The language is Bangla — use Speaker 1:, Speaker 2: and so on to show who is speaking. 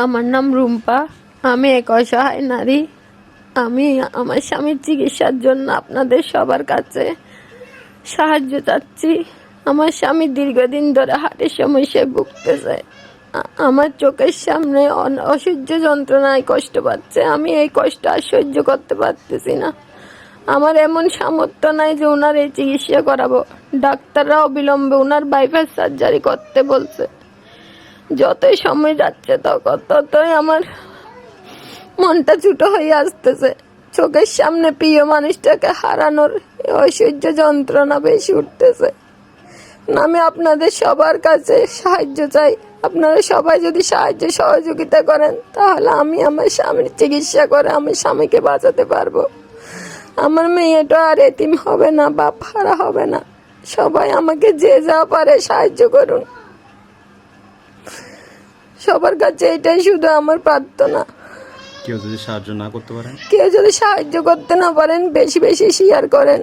Speaker 1: আমার নাম রুম্পা। আমি এক অসহায় নারী। আমি আমার স্বামীর চিকিৎসার জন্য আপনাদের সবার কাছে সাহায্য চাচ্ছি। আমার স্বামী দীর্ঘদিন ধরে হাটের সমস্যায় ভুগতেছে। আমার চোখের সামনে অসহ্য যন্ত্রণায় কষ্ট পাচ্ছে। আমি এই কষ্ট আর সহ্য করতে পারতেছি না। আমার এমন সামর্থ্য নাই যে ওনার এই চিকিৎসা করাবো। ডাক্তাররা অবিলম্বে ওনার বাইপাস সার্জারি করতে বলছে। যতই সময় যাচ্ছে তত ততই আমার মনটা ছুটো হয়ে আসতেছে। চোখের সামনে প্রিয় মানুষটাকে হারানোর ঐশ্বর্য যন্ত্রণা বেশি উঠতেছে। আমি আপনাদের সবার কাছে সাহায্য চাই। আপনারা সবাই যদি সাহায্য সহযোগিতা করেন, তাহলে আমি আমার স্বামীর চিকিৎসা করে আমি স্বামীকে বাঁচাতে পারব। আমার মেয়েটা আর এতিম হবে না বা হারা হবে না। সবাই আমাকে যে যা পারে সাহায্য করুন। সবার কাছে এটাই শুধু আমার প্রার্থনা।
Speaker 2: কেউ যদি সাহায্য না করতে পারেন?
Speaker 1: কেউ যদি সাহায্য করতে না পারেন বেশি বেশি শেয়ার করেন।